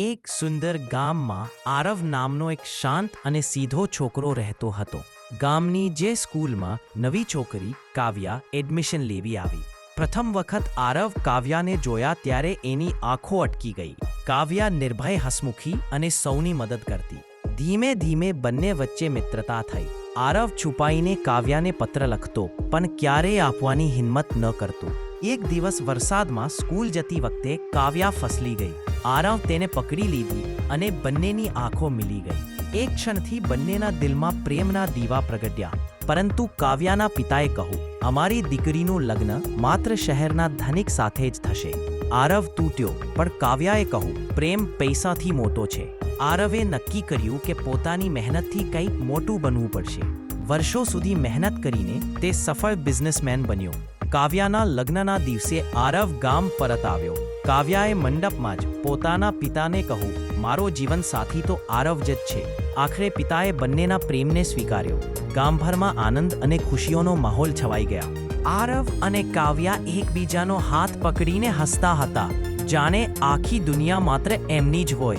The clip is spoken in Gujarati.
એક સુંદર ગામમાં આરવ નામનો એક શાંત અને સીધો છોકરો રહેતો હતો. ગામની જે સ્કૂલમાં નવી છોકરી, કાવ્યા, એડમિશન લેવી આવી. પ્રથમ વખત આરવ કાવ્યાને જોયા ત્યારે એની આંખો અટકી ગઈ. કાવ્યા નિર્ભય હસમુખી અને સૌની મદદ કરતી. ધીમે ધીમે બંને વચ્ચે મિત્રતા થઈ. આરવ છુપાઈને કાવ્યાને પત્ર લખતો, પણ ક્યારેય આપવાની હિંમત ન કરતો. એક દિવસ વરસાદમાં સ્કૂલ જતી વખતે કાવ્યા ફસલી ગઈ. આરવ તેને પકડી લીધી અને બંનેની આંખો મિલી ગઈ. એક ક્ષણથી બંનેના દિલમાં પ્રેમના દીવા પ્રગટ્યા. પરંતુ કાવ્યાના પિતાએ કહ્યું, અમારી દીકરીનું લગ્ન માત્ર શહેરના ધનિક સાથે જ થશે. આરવ તૂટ્યો, પણ કાવ્યાએ કહ્યું, પ્રેમ પૈસાથી મોટો છે. આરવે નક્કી કર્યું કે પોતાની મહેનતથી કંઈક મોટું બનવું પડશે. વર્ષો સુધી મહેનત કરીને તે સફળ બિઝનેસમેન બન્યો. કાવ્યાના લગ્નના દિવસે આરવ ગામ પરત આવ્યો. કાવ્યાએ મંડપમાં જ પોતાના પિતાને કહ્યું મારો જીવન સાથી તો આરવ જ છે. આખરે પિતાએ બંનેના પ્રેમને સ્વીકાર્યો. ગામભરમાં આનંદ અને ખુશીઓનો માહોલ છવાઈ ગયા. આરવ અને કાવ્યા એકબીજાનો હાથ પકડીને હસતા હતા. જાણે આખી દુનિયા માત્ર એમની જ હોય.